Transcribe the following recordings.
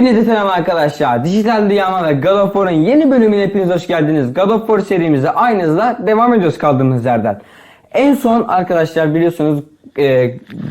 Hepinize selam arkadaşlar. Dijital Dünyama ve God of War'ın yeni bölümüne hepiniz hoş geldiniz. God of War serimize aynı hızla devam ediyoruz kaldığımız yerden. En son arkadaşlar biliyorsunuz e,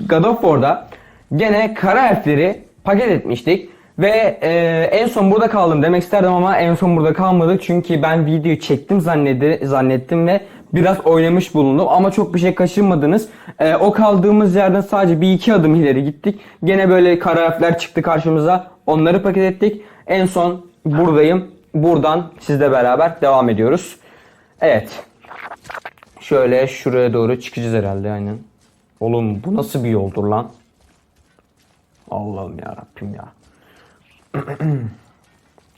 God of War'da gene kara elfleri paket etmiştik. Ve e, en son burada kaldım demek isterdim ama en son burada kalmadık. Çünkü ben videoyu çektim zannedi, zannettim ve biraz oynamış bulundum. Ama çok bir şey kaçırmadınız. E, o kaldığımız yerden sadece bir iki adım ileri gittik. Gene böyle kara harfler çıktı karşımıza. Onları paket ettik. En son buradayım. Buradan sizle beraber devam ediyoruz. Evet. Şöyle şuraya doğru çıkacağız herhalde aynen. Oğlum bu nasıl bir yoldur lan? Allah'ım ya Rabbim ya.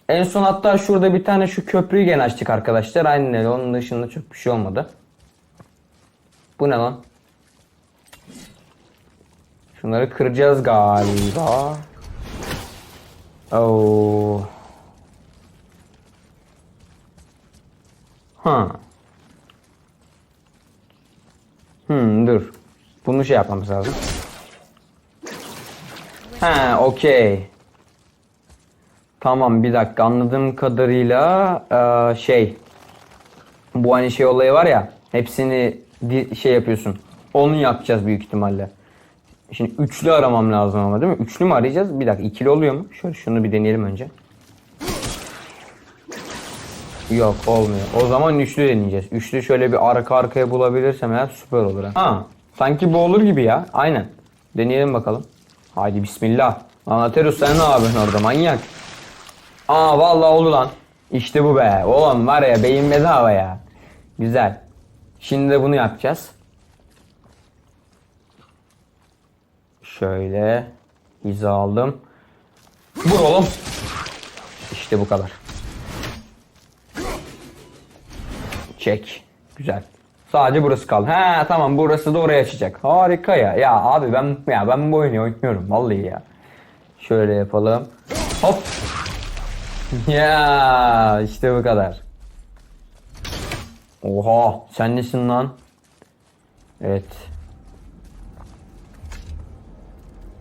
en son hatta şurada bir tane şu köprüyü gene açtık arkadaşlar. Aynen öyle. Onun dışında çok bir şey olmadı. Bu ne lan? Şunları kıracağız galiba. Oo. Ha. Hmm, dur. Bunu şey yapmamız lazım. Ha, okey. Tamam bir dakika anladığım kadarıyla eee, şey bu hani şey olayı var ya hepsini şey yapıyorsun. Onu yapacağız büyük ihtimalle. Şimdi üçlü aramam lazım ama değil mi? Üçlü mü arayacağız? Bir dakika ikili oluyor mu? Şöyle şunu bir deneyelim önce. Yok olmuyor. O zaman üçlü deneyeceğiz. Üçlü şöyle bir arka arkaya bulabilirsem eğer süper olur ha. Ha, sanki bu olur gibi ya. Aynen. Deneyelim bakalım. Haydi bismillah. Anaterus sen ne yapıyorsun orada manyak? Aa vallahi oldu lan. İşte bu be. Oğlum var ya beyin bedava ya. Güzel. Şimdi de bunu yapacağız. Şöyle hiza aldım. Vur oğlum. İşte bu kadar. Çek. Güzel. Sadece burası kaldı. He tamam burası da oraya açacak. Harika ya. Ya abi ben ya ben bu oyunu oynuyorum vallahi ya. Şöyle yapalım. Hop. Ya işte bu kadar. Oha sen nesin lan? Evet. Geç bakalım. I don't think we're supposed to be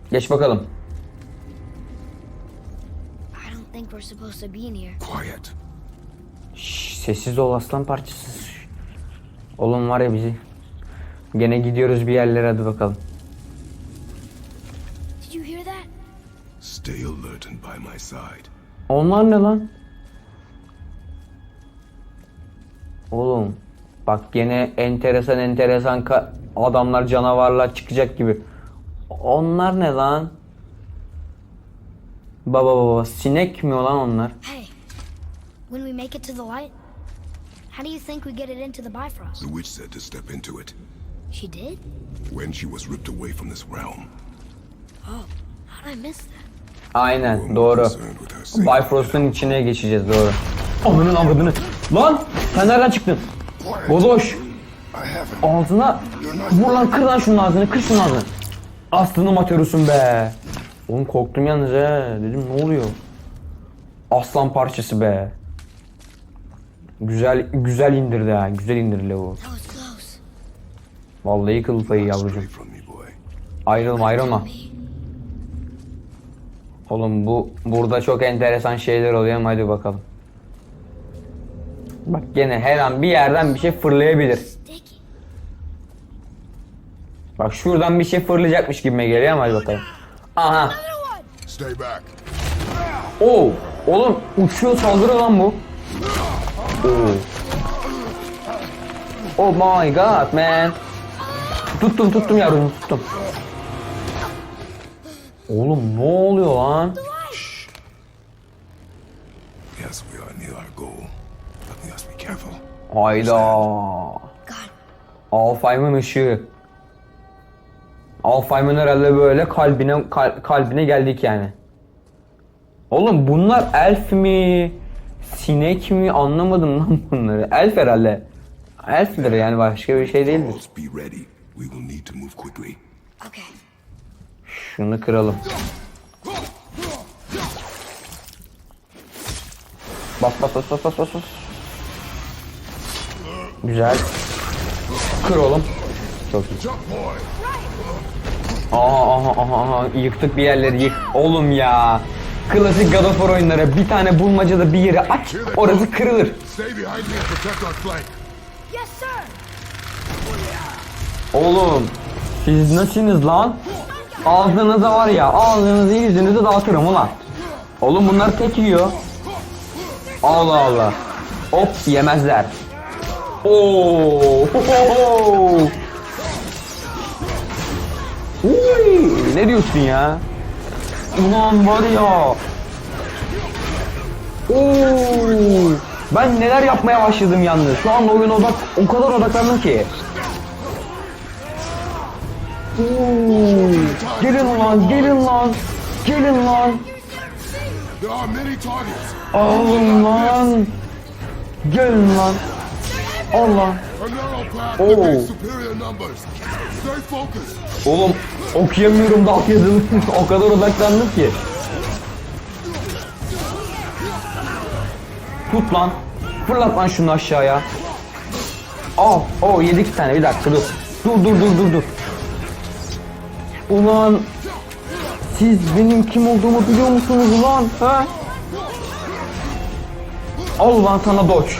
in here. Quiet. Şş, sessiz ol aslan parçası. Oğlum var ya bizi. Gene gidiyoruz bir yerlere hadi bakalım. Did you hear that? Stay alert and by my side. Onlar ne lan? Oğlum bak gene enteresan enteresan ka- adamlar canavarlar çıkacak gibi. Onlar ne lan? Baba baba sinek mi olan onlar? Hey, when we make it to the light, how do you think we get it into the Bifrost? The witch said to step into it She did? when she was ripped away from this realm. Oh, how did I miss that? Aynen doğru. Bifrost'un içine geçeceğiz doğru. Ananın avradını. Lan sen nereden çıktın? Haven't. Ağzına vur lan kır lan şunun ağzını kır şunun ağzını. Aslanım atıyorsun be. Oğlum korktum yalnız he. Dedim ne oluyor? Aslan parçası be. Güzel güzel indirdi ha. Güzel indirdi o. Vallahi kıl payı yavrucuğum. Ayrılma ayrılma. Oğlum bu burada çok enteresan şeyler oluyor ama hadi bakalım. Bak gene her an bir yerden bir şey fırlayabilir. Bak şuradan bir şey fırlayacakmış gibime geliyor ama hadi bakalım. Aha. Oo. Oğlum uçuyor saldırıyor lan bu. Oo. Oh my god man. Tuttum tuttum yavrum tuttum. Oğlum ne oluyor lan? Yes, we are Alfheim'in herhalde böyle kalbine kal- kalbine geldik yani. Oğlum bunlar elf mi? Sinek mi? Anlamadım lan bunları. Elf herhalde. Elfdir yani başka bir şey değildir. Şunu kıralım. Bas bas bas bas bas bas. bas. Güzel. Kır oğlum. Çok iyi. Aha aha aha yıktık bir yerleri yık. Oğlum ya. Klasik God of War oyunları. Bir tane bulmacada bir yeri aç, orası kırılır. Oğlum, siz nasılsınız lan? Ağzınıza var ya, ağzınızı yüzünüzü dağıtırım ulan. Oğlum bunlar tek yiyor. Allah Allah. Hop yemezler. Oo. Uy, ne diyorsun ya? Ulan var ya. Oo. Ben neler yapmaya başladım yalnız. Şu anda oyuna odak o kadar odaklandım ki. Oo. Gelin lan, gelin lan. Gelin lan. Alın lan. Gelin lan. Allah. Oh. focused. Oğlum okuyamıyorum da altyazılı. o kadar odaklandım ki. Tut lan. Fırlat lan şunu aşağıya. Al. O yedik iki tane. Bir dakika dur. Dur dur dur dur dur. Ulan siz benim kim olduğumu biliyor musunuz ulan? Ha? Al ulan sana doç.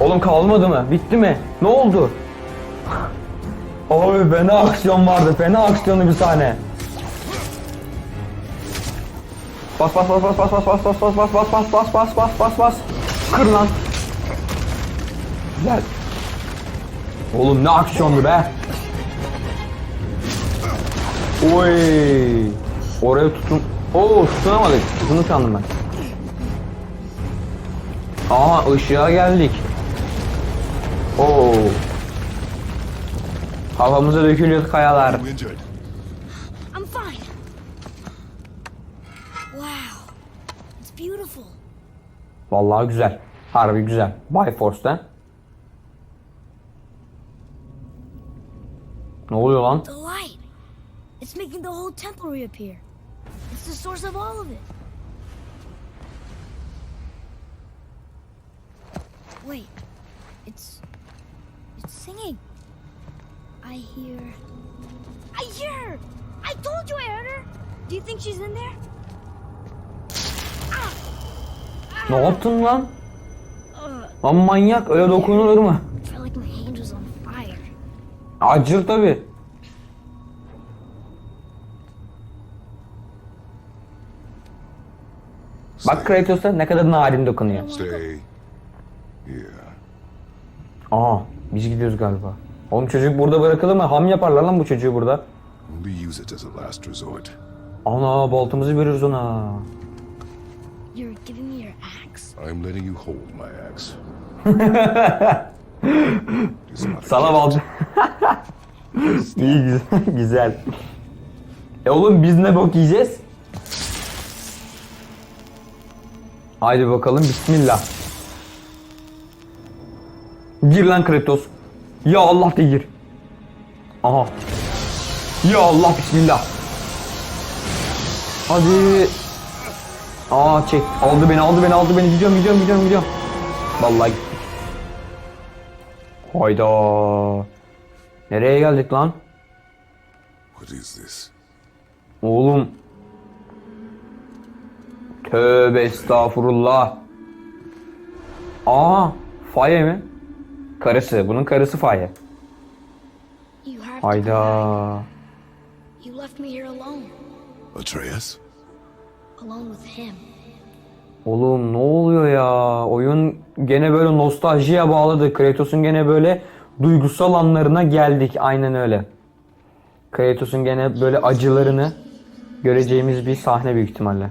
Oğlum kalmadı mı? Bitti mi? Ne oldu? Abi fena aksiyon vardı. Fena aksiyonlu bir sahne. Bas bas bas bas bas bas bas bas bas bas bas bas bas bas bas bas bas. Kır lan. Güzel. Oğlum ne aksiyonlu be. Oy. Oraya tutun. Oo tutunamadık. Tutunu sandım ben. Aha ışığa geldik. Oo. Havamıza dökülüyor kayalar. I'm injured. I'm fine. Wow. It's beautiful. Vallahi güzel. Harbi güzel. Bifrost'ta. Ne oluyor lan? The light. It's making the whole temple reappear. It's the source of all of it. Wait. İt's singing. I hear I hear. I told you I heard her. Do you think she's in there? Ne yaptın lan? Lan manyak öyle dokunulur mu? Acır tabi. Bak Kratos'a ne kadar narin dokunuyor. Aa biz gidiyoruz galiba. Oğlum çocuk burada bırakılır mı? Ham yaparlar lan bu çocuğu burada. Only use it as a last resort. Ana baltamızı veririz ona. You're giving me your axe? I'm letting you hold my axe. Sana balta. İyi güzel. güzel. E oğlum biz ne bok yiyeceğiz? Haydi bakalım bismillah. Gir lan Kratos. Ya Allah de gir. Aha. Ya Allah bismillah. Hadi. Aa çek. Aldı beni aldı beni aldı beni. Gidiyorum gidiyorum gidiyorum gidiyorum. Vallahi gittik. Hayda. Nereye geldik lan? What is this? Oğlum. Tövbe estağfurullah. Aa, Faye mi? Karısı. Bunun karısı Faye. Hayda. You left me here alone. Atreus? Alone with him. Oğlum ne oluyor ya? Oyun gene böyle nostaljiye bağladı. Kratos'un gene böyle duygusal anlarına geldik. Aynen öyle. Kratos'un gene böyle acılarını göreceğimiz bir sahne büyük ihtimalle.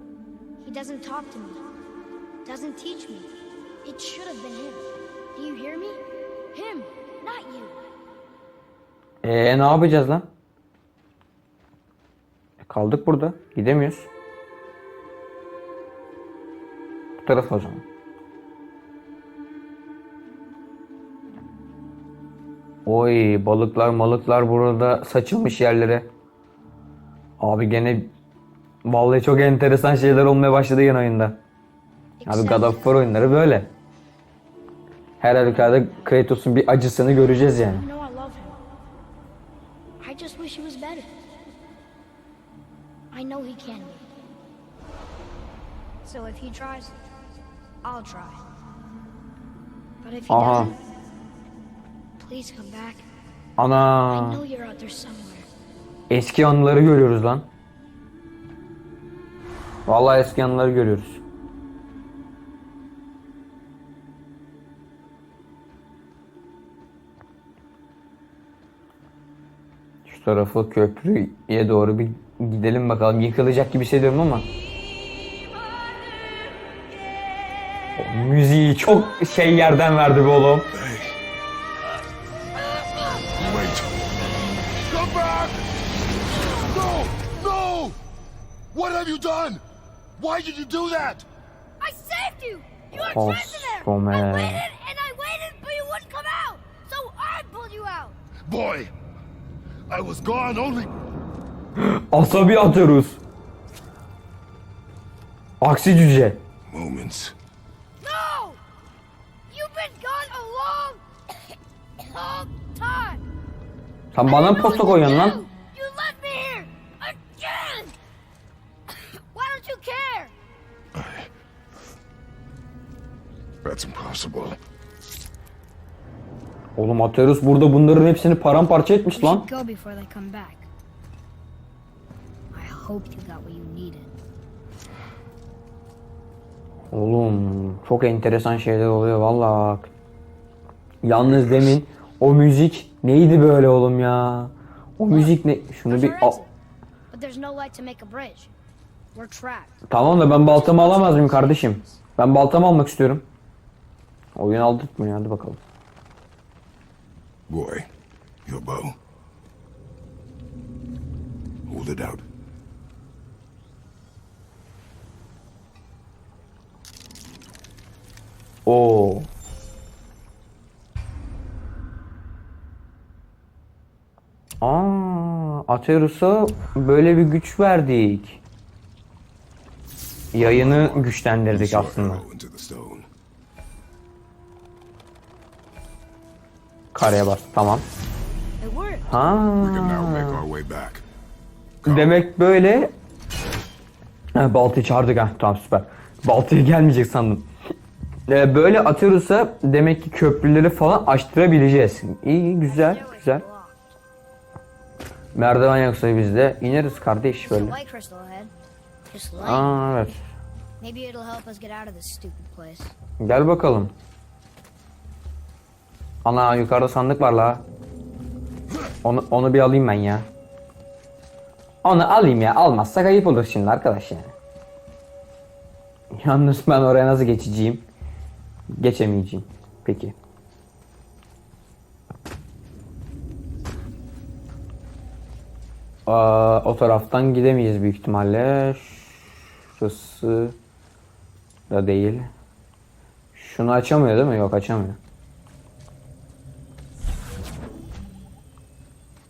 He doesn't talk to me. Doesn't teach me. It should have been him. Do you hear me? Him, not you. Ee ne yapacağız lan? E, kaldık burada. Gidemiyoruz. Bu tarafa o zaman. Oy balıklar malıklar burada saçılmış yerlere. Abi gene vallahi çok enteresan şeyler olmaya başladı yine oyunda. Abi God of War oyunları böyle. Her halükarda Kratos'un bir acısını göreceğiz yani. I love him. I just wish he was better. I know he can be. So if he tries, I'll try. But if he Aha. doesn't, please come back. I Ana know you're out there somewhere. eski anıları görüyoruz lan. Vallahi eski anıları görüyoruz. Şu tarafı köprüye doğru bir gidelim bakalım. Yıkılacak gibi hissediyorum ama. O müziği çok şey yerden verdi be oğlum. What have you done? Why did you do that? I saved you! You were Oh, trapped in there! I waited and I waited, but you wouldn't come out! So I pulled you out! Boy, I was gone only. Asabi atıyoruz. Aksi cüce. Moments. No! You've been gone a long, long time! Sen bana mı posta koyuyorsun lan? That's impossible. Oğlum Aterus burada bunların hepsini paramparça etmiş lan. go before they come back. I hope you got what you needed. Oğlum çok enteresan şeyler oluyor valla. Yalnız demin o müzik neydi böyle oğlum ya? O müzik ne? Şunu bir al- But there's no light to make a bridge. We're trapped. Tamam da ben baltamı alamaz mıyım kardeşim? Ben baltamı almak istiyorum. Oyun aldırtmıyor hadi bakalım. Boy, your bow. Hold it out. Oo. Aa, Aterus'a böyle bir güç verdik. Yayını güçlendirdik aslında. Kareye bas. Tamam. Ha. Demek böyle. Ha, baltayı çağırdık ha. Tamam süper. Baltaya gelmeyecek sandım. Ee, böyle Aterus'a demek ki köprüleri falan açtırabileceğiz. İyi güzel güzel. Merdiven yoksa biz de ineriz kardeş böyle. Aa evet. Maybe it'll Ana yukarıda sandık var la. Onu, onu bir alayım ben ya. Onu alayım ya. Almazsak ayıp olur şimdi arkadaş yani. Yalnız ben oraya nasıl geçeceğim? Geçemeyeceğim. Peki. Aa, o taraftan gidemeyiz büyük ihtimalle. Şurası da değil. Şunu açamıyor değil mi? Yok açamıyor.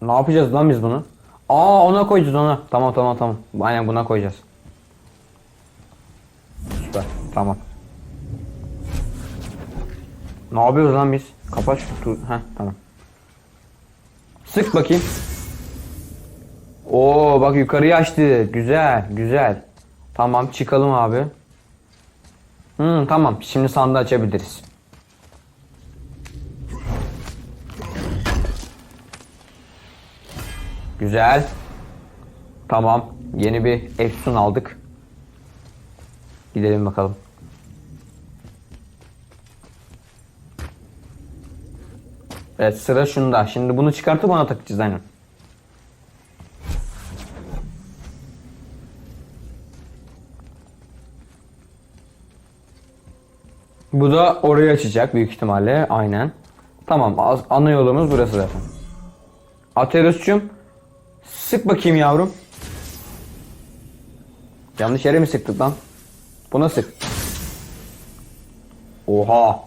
Ne yapacağız lan biz bunu? Aa ona koyacağız ona. Tamam tamam tamam. Aynen buna koyacağız. Süper. Tamam. Ne yapıyoruz lan biz? Kapat şu tu- Heh tamam. Sık bakayım. Oo bak yukarıya açtı. Güzel güzel. Tamam çıkalım abi. Hmm, tamam şimdi sandığı açabiliriz. Güzel. Tamam. Yeni bir Efsun aldık. Gidelim bakalım. Evet sıra şunda. Şimdi bunu çıkartıp ona takacağız aynen. Bu da orayı açacak büyük ihtimalle. Aynen. Tamam. Ana yolumuz burası zaten. Ateros'cum sık bakayım yavrum. Yanlış yere mi sıktık lan? Buna sık. Oha.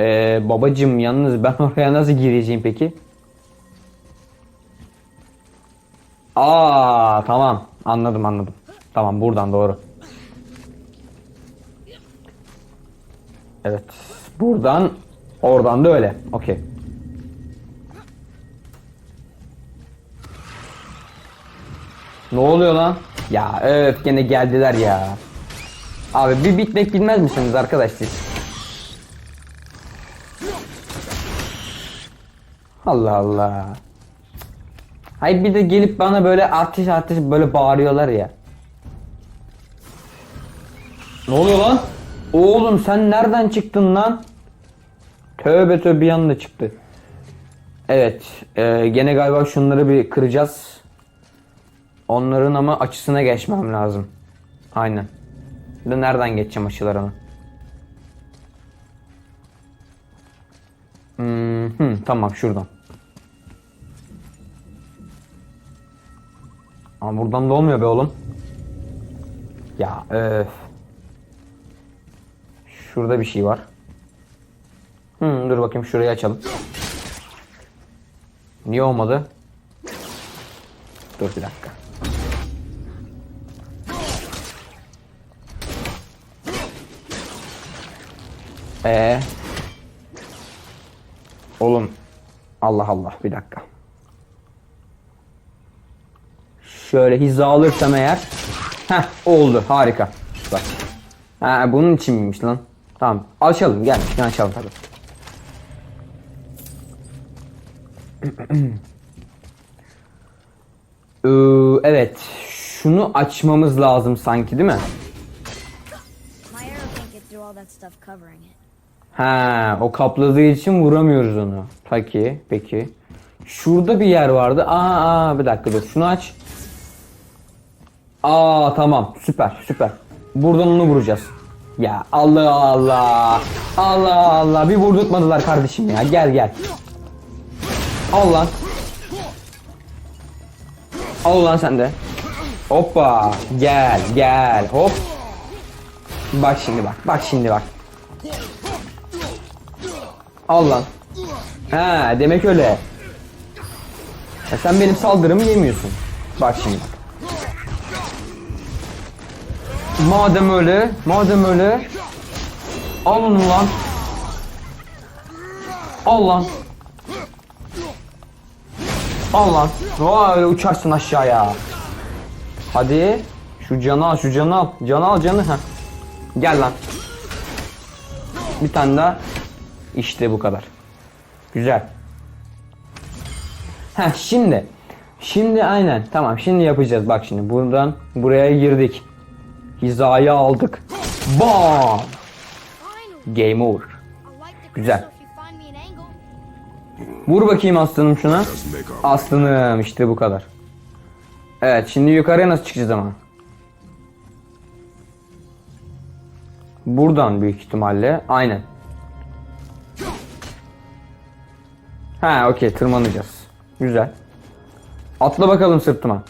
Ee, babacım yalnız ben oraya nasıl gireceğim peki? Aa tamam anladım anladım. Tamam buradan doğru. Evet buradan oradan da öyle. Okey. Ne oluyor lan? Ya öf gene geldiler ya. Abi bir bitmek bilmez misiniz arkadaş siz? Allah Allah. Hayır bir de gelip bana böyle ateş ateş böyle bağırıyorlar ya. Ne oluyor lan? Oğlum sen nereden çıktın lan? Tövbe tövbe bir çıktı. Evet. e, gene galiba şunları bir kıracağız. Onların ama açısına geçmem lazım. Aynen. De nereden geçeceğim açılarını? Hmm, hı, tamam şuradan. Ama buradan da olmuyor be oğlum. Ya öf. Şurada bir şey var. Hmm, dur bakayım şurayı açalım. Niye olmadı? Dur bir dakika. Ee. Oğlum. Allah Allah bir dakika. Şöyle hiza alırsam eğer. Heh oldu harika. Bak. Ha bunun için miymiş lan? Tamam açalım gelmişken açalım tabii. Ee, evet şunu açmamız lazım sanki değil mi? Ha, o kapladığı için vuramıyoruz onu. Peki, peki. Şurada bir yer vardı. Aa, aa bir dakika dur. Şunu aç. Aa tamam. Süper, süper. Buradan onu vuracağız. Ya Allah Allah. Allah Allah. Bir vurdurtmadılar kardeşim ya. Gel gel. Al lan. Al lan sen de. Hoppa. Gel gel. Hop. Bak şimdi bak. Bak şimdi bak. Al lan. Ha demek öyle. Ya sen benim saldırımı yemiyorsun. Bak şimdi. Madem öyle, madem öyle. Al onu lan. Al lan. Al lan. Vay uçarsın aşağıya. Hadi. Şu canı al, şu canı al. Canı al canı. Heh. Gel lan. Bir tane daha. İşte bu kadar. Güzel. Ha şimdi. Şimdi aynen. Tamam şimdi yapacağız. Bak şimdi buradan buraya girdik. Hizayı aldık. Bam! Game over. Güzel. Vur bakayım aslanım şuna. Aslanım işte bu kadar. Evet şimdi yukarıya nasıl çıkacağız ama? Buradan büyük ihtimalle. Aynen. Ha okey tırmanacağız. Güzel. Atla bakalım sırtıma.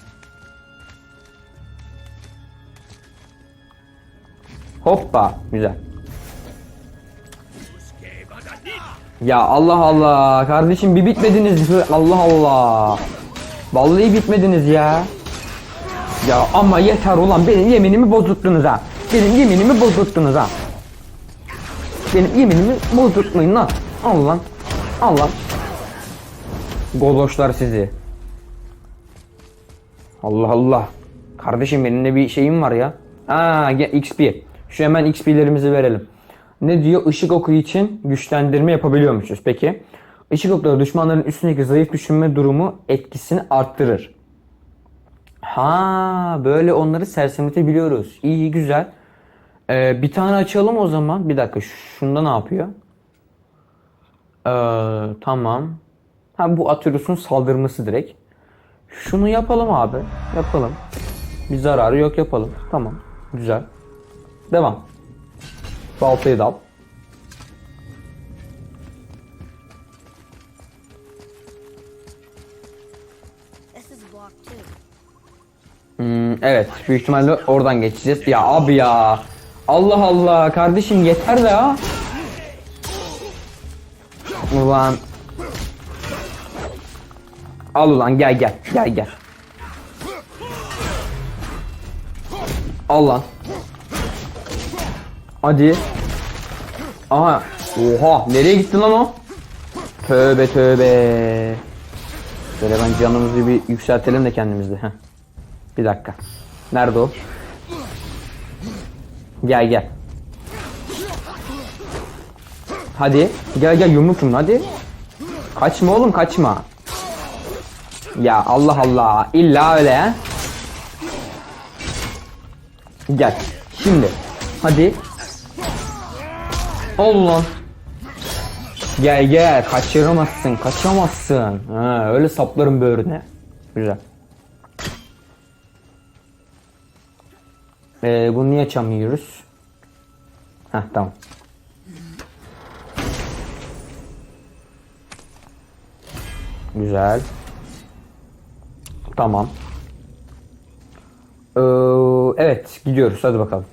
Hoppa güzel. Ya Allah Allah kardeşim bir bitmediniz Allah Allah. Vallahi bitmediniz ya. Ya ama yeter ulan benim yeminimi bozdurttunuz ha. Benim yeminimi bozdurttunuz ha. Benim yeminimi bozdurtmayın lan. Al lan. Goloşlar sizi. Allah Allah. Kardeşim benim de bir şeyim var ya. Aa XP. Şu hemen XP'lerimizi verelim. Ne diyor? Işık oku için güçlendirme yapabiliyormuşuz. Peki. Işık okları düşmanların üstündeki zayıf düşünme durumu etkisini arttırır. Ha böyle onları sersemletebiliyoruz. İyi güzel. Ee, bir tane açalım o zaman. Bir dakika şunda ne yapıyor? Ee, tamam. Ha bu Atyrus'un saldırması direkt. Şunu yapalım abi. Yapalım. Bir zararı yok yapalım. Tamam. Güzel. Devam. Baltayı da al. Hmm, evet büyük ihtimalle oradan geçeceğiz. Ya abi ya. Allah Allah kardeşim yeter de ya. Ulan. Al ulan gel gel gel gel. Al lan. Hadi. Aha. Oha nereye gitti lan o? Tövbe tövbe. Böyle ben canımızı bir yükseltelim de kendimizde. Heh. Bir dakika. Nerede o? Gel gel. Hadi. Gel gel yumrukum hadi. Kaçma oğlum kaçma. Ya Allah Allah. İlla öyle ha. Gel. Şimdi. Hadi. Ol lan. Gel gel. Kaçıramazsın. Kaçamazsın. Ha, öyle saplarım böğrüne. Güzel. Ee, bunu niye açamıyoruz? Heh tamam. Güzel. Tamam. Ee, evet gidiyoruz hadi bakalım.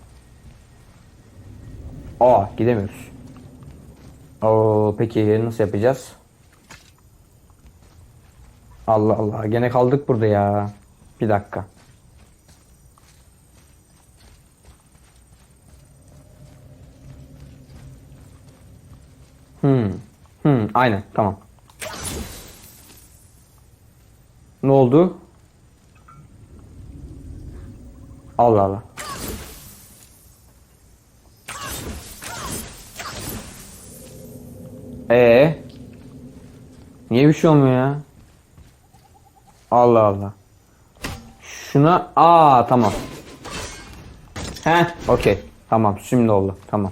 Aa gidemiyoruz. Oo, peki nasıl yapacağız? Allah Allah gene kaldık burada ya. Bir dakika. Hmm. Hmm, aynen tamam. Ne oldu? Allah Allah. Ee? Niye bir şey olmuyor ya? Allah Allah. Şuna aa tamam. He, okey. Tamam, şimdi oldu. Tamam.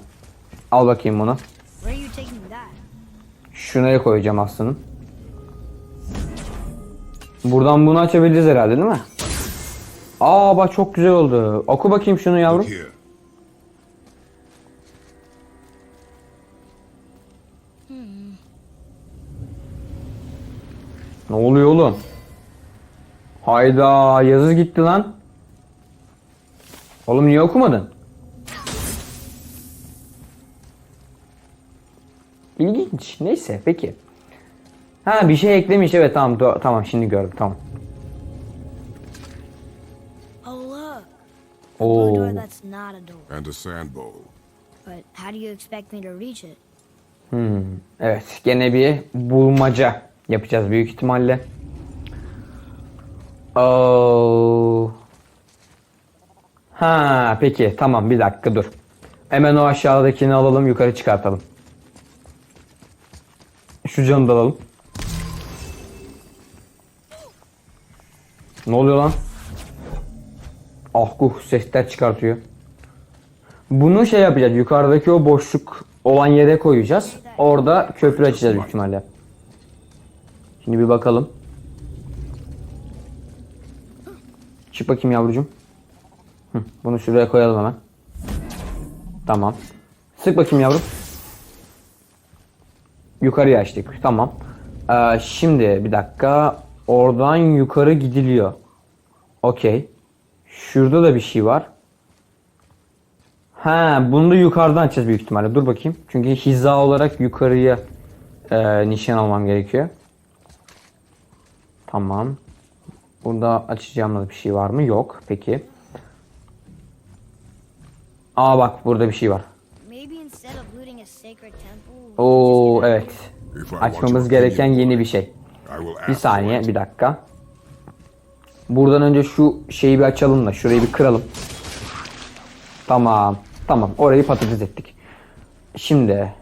Al bakayım bunu. Şuraya koyacağım aslında. Buradan bunu açabileceğiz herhalde değil mi? Aa bak çok güzel oldu. Oku bakayım şunu yavrum. Here. Ne oluyor oğlum? Hayda yazı gitti lan. Oğlum niye okumadın? İlginç. Neyse peki. Ha bir şey eklemiş evet tamam tamam şimdi gördüm tamam. A Oo. blue door that's not a door. And a sand bowl. But how do you expect me to reach it? Hmm, evet gene bir bulmaca yapacağız büyük ihtimalle. Oo. Ha peki tamam bir dakika dur. Hemen o aşağıdakini alalım yukarı çıkartalım. Şu canı da alalım. Ne oluyor lan? Ah kuh sesler çıkartıyor. Bunu şey yapacağız. Yukarıdaki o boşluk olan yere koyacağız. Orada köprü açacağız büyük ihtimalle. Şimdi bir bakalım. Çık bakayım yavrucuğum. Bunu şuraya koyalım hemen. Tamam. Sık bakayım yavrum. Yukarıya açtık. Tamam. Ee, şimdi bir dakika. Oradan yukarı gidiliyor. Okey. Şurada da bir şey var. Ha, bunu da yukarıdan açacağız büyük ihtimalle. Dur bakayım. Çünkü hiza olarak yukarıya e, nişan almam gerekiyor. Tamam. Burada açacağımız bir şey var mı? Yok. Peki. Aa bak burada bir şey var. Oo evet. Açmamız gereken yeni bir şey. Bir saniye, bir dakika. Buradan önce şu şeyi bir açalım da şurayı bir kıralım. Tamam. Tamam. Orayı patates ettik. Şimdi.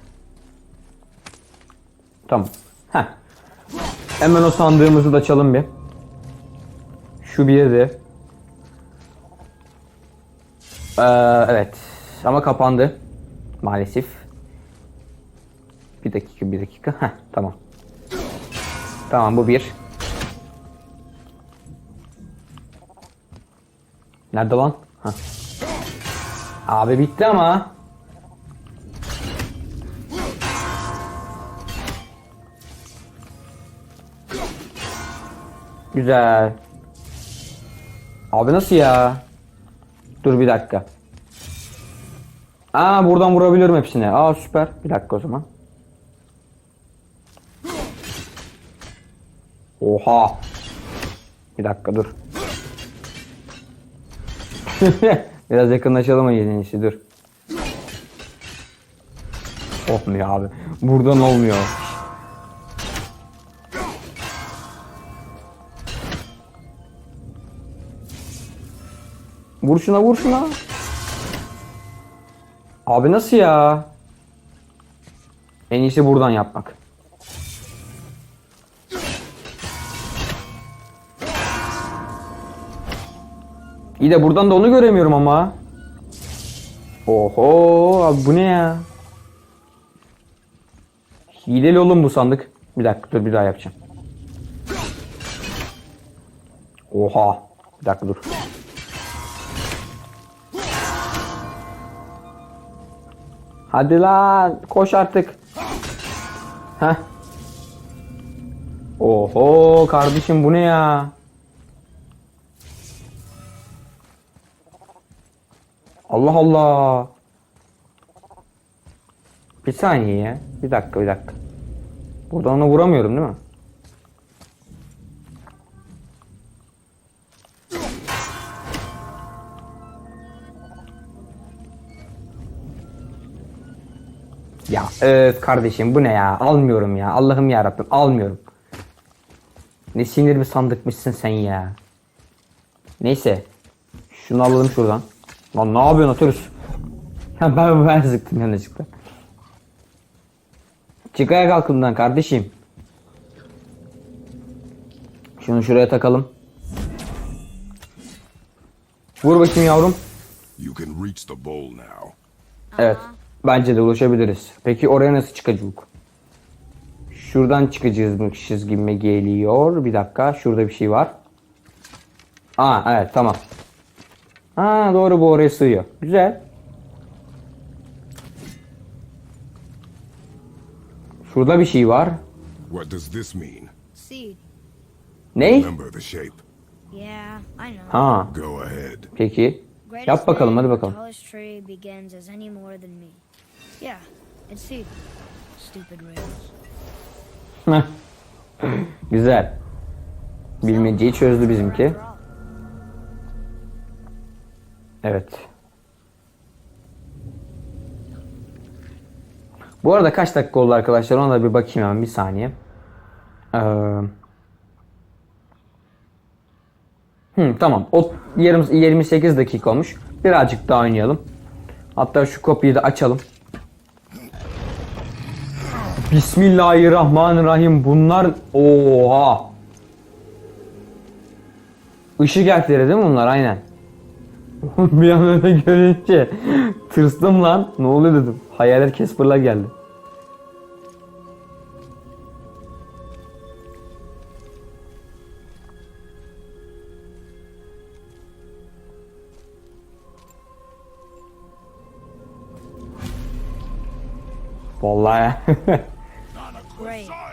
Tamam. Heh. Hemen o sandığımızı da açalım bir. Şu bir de. Ee, evet. Ama kapandı. Maalesef. Bir dakika, bir dakika. Heh, tamam. Tamam bu bir. Nerede lan? Heh. Abi bitti ama. Güzel. Abi nasıl ya? Dur bir dakika. Aa buradan vurabiliyorum hepsine. Aa süper. Bir dakika o zaman. Oha. Bir dakika dur. Biraz yakınlaşalım en iyisi dur. Olmuyor abi. Buradan olmuyor. Vur şuna vur şuna. Abi nasıl ya? En iyisi buradan yapmak. İyi de buradan da onu göremiyorum ama. Oho abi bu ne ya? Hileli oğlum bu sandık. Bir dakika dur bir daha yapacağım. Oha. Bir dakika dur. Hadi lan koş artık. Heh. Oho kardeşim bu ne ya? Allah Allah. Bir saniye ya. Bir dakika bir dakika. Buradan ona vuramıyorum değil mi? Ya evet kardeşim bu ne ya? Almıyorum ya. Allah'ım ya almıyorum. Ne sinir bir sandıkmışsın sen ya. Neyse. Şunu alalım şuradan. Lan ne yapıyorsun Atörüs? Ya ben ben sıktım yanlışlıkla. Çık ayağa kalkımdan kardeşim. Şunu şuraya takalım. Vur bakayım yavrum. You can reach the bowl now. Evet. Bence de ulaşabiliriz. Peki oraya nasıl çıkacağız? Şuradan çıkacağızmışız gibi geliyor. Bir dakika. Şurada bir şey var. Aa evet tamam. Ha doğru bu oraya sığıyor. Güzel. Şurada bir şey var. What does this mean? Seed. Ne? Remember the shape. Yeah, I know. Ha Go ahead. peki. Yap bakalım hadi bakalım. Tallest tree begins as any more than me. Yeah, it's seed. Stupid rails. Güzel. Bilmeceyi çözdü bizimki. Evet. Bu arada kaç dakika oldu arkadaşlar ona da bir bakayım hemen bir saniye. Ee... Hı, tamam. O yarım 28 dakika olmuş. Birazcık daha oynayalım. Hatta şu kapıyı da açalım. Bismillahirrahmanirrahim. Bunlar oha. Işık elfleri değil mi bunlar? Aynen. bir an öyle görünce tırstım lan. Ne oluyor dedim. Hayalet Casper'lar geldi. Vallahi.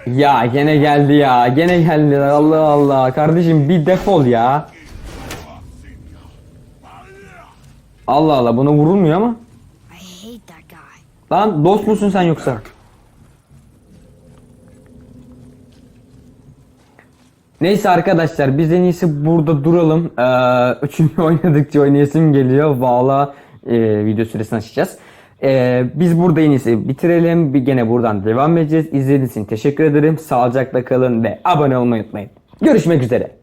Ya gene geldi ya. Gene geldiler. Allah Allah. Kardeşim bir defol ya. Allah Allah buna vurulmuyor ama. Lan dost musun sen yoksa? Neyse arkadaşlar biz en iyisi burada duralım. Ee, çünkü oynadıkça oynayasım geliyor. Valla e, video süresini açacağız. Ee, biz burada en iyisi bitirelim. Bir gene buradan devam edeceğiz. İzlediğiniz için teşekkür ederim. Sağlıcakla kalın ve abone olmayı unutmayın. Görüşmek üzere.